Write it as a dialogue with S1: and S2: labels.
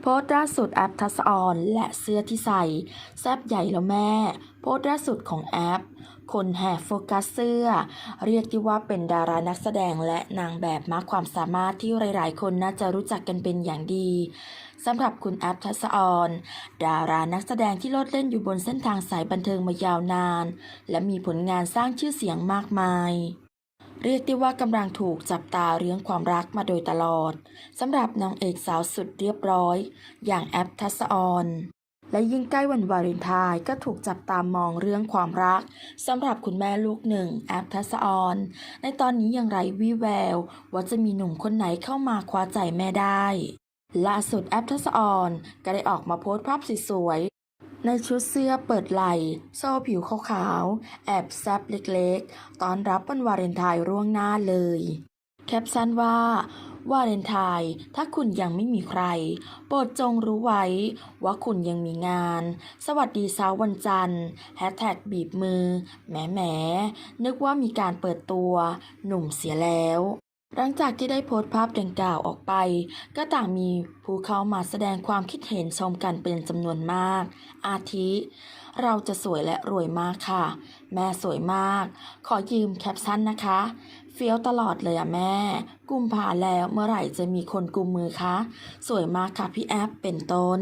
S1: โพสต์ล่าสุดแอปทัศออนและเสื้อที่ใส่ แซบใหญ่แล้วแม่ โพสต์ล่าสุดของแอป คนแห่โฟกัสเสื้อ เรียกได้ว่าเป็นดารานักแสดงและนางแบบมากความสามารถที่หลาย ๆ คนน่าจะรู้จักกันเป็นอย่างดีสำหรับคุณแอปทัศออนดารานักแสดงที่โลดเล่นอยู่บนเส้นทางสายบันเทิงมายาวนาน และมีผลงานสร้างชื่อเสียงมากมาย เรียกได้ว่ากำลังถูกจับตาเรื่องความรักมาโดยตลอดสำหรับนางเอกสาวสุดเรียบร้อย อย่างแอปทัศออนและยิ่งใกล้วันวาเลนไทน์ก็ถูกจับตามองเรื่องความรักสำหรับคุณแม่ลูกหนึ่งแอปทัศออน ในตอนนี้ยังไร้วี่แวว ว่าจะมีหนุ่มคนไหนเข้ามาคว้าใจแม่ได้ล่าสุดแอปทัศออนก็ได้ออกมาโพสต์ภาพสวย ในชุดเสื้อเปิดไหล่ โซ่ผิวขาวๆ แอบแซบเล็กๆ ตอนรับวันวาเลนไทน์ร่วงหน้าเลย แคปชั่นว่า วาเลนไทน์ถ้าคุณยังไม่มีใคร โปรดจงรู้ไว้ ว่าคุณยังมีงาน สวัสดีเช้าวันจันทร์แฮชแท็กบีบมือ แหมแหมนึกว่ามีการเปิดตัว หนุ่มเสียแล้ว หลังจากที่ได้โพสต์ภาพดังกล่าวออกไป ก็ต่างมีผู้เข้ามาแสดงความคิดเห็นชมกันเป็นจำนวนมาก อาทิ เราจะสวยและรวยมากค่ะ แม่สวยมาก ขอยืมแคปชั่นนะคะ เฟี้ยวตลอดเลยอะแม่ กุมภาแล้วเมื่อไหร่จะมีคนกุมมือคะ สวยมากค่ะพี่แอปเป็นต้น